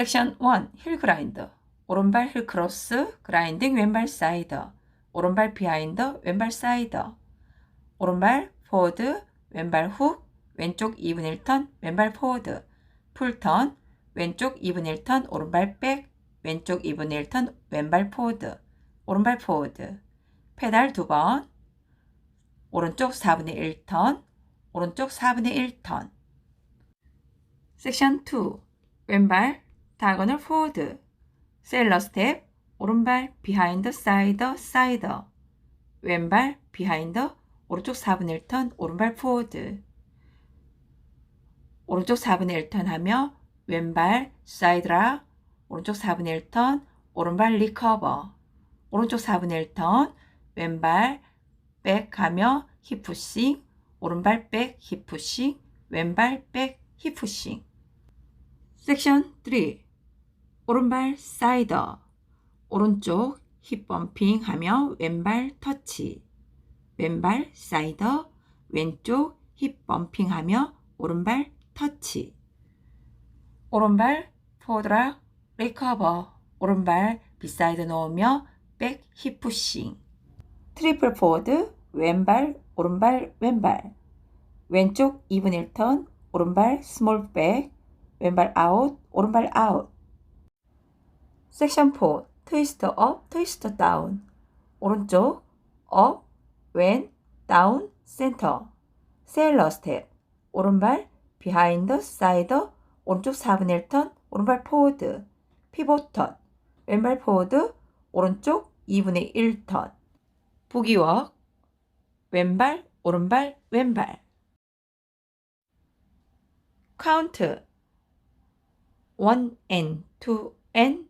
섹션 1. 힐 그라인더. 오른발 힐 크로스, 그라인딩 왼발 사이더. 오른발 비하인더, 왼발 사이더. 오른발 포워드, 왼발 훅, 왼쪽 2분의 1턴, 왼발 포워드. 풀턴, 왼쪽 2분의 1턴, 오른발 백, 왼쪽 2분의 1턴, 왼발 포워드. 오른발 포워드. 페달 두 번. 오른쪽 4분의 1턴, 오른쪽 4분의 1턴. 섹션 2. 왼발 포워드. 셀러 스텝. 오른발 비하인드 사이더 사이더. 왼발 비하인드 오른쪽 4분의 1턴 오른발 포워드. 오른쪽 4분의 1턴 하며 왼발 사이드라 오른쪽 4분의 1턴 오른발 리커버. 오른쪽 4분의 1턴 왼발 백 하며 힙 푸싱 오른발 백힙 푸싱 왼발 백힙 푸싱 섹션 3 오른발 사이더. 오른쪽 힙 범핑 하며 왼발 터치. 왼발 사이더. 왼쪽 힙 범핑 하며 오른발 터치. 오른발 포드라 리커버. 오른발 비사이드 놓으며 백 힙 푸싱. 트리플 포워드. 왼발 오른발 왼발. 왼쪽 2분의 1턴. 오른발 스몰 백. 왼발 아웃 오른발 아웃 섹션 4 트위스터 업 트위스터 다운. 오른쪽 업 왼, 다운, 센터. 세일러 스텝. 오른발 비하인드 사이더 오른쪽 4분의 1턴 오른발 포워드 피봇 턴. 왼발 포워드 오른쪽 2분의 1턴. 부기웍 왼발 오른발 왼발. 카운트 1 and 2 and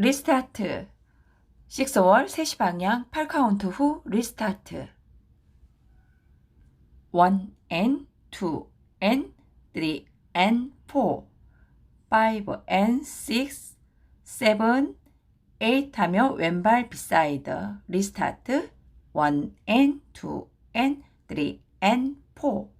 리스타트. 6월 3시 방향 8카운트 후 리스타트. 1 and 2 and 3 and 4 5 and 6 7 8 하며 왼발 비사이드. 리스타트. 1 and 2 and 3 and 4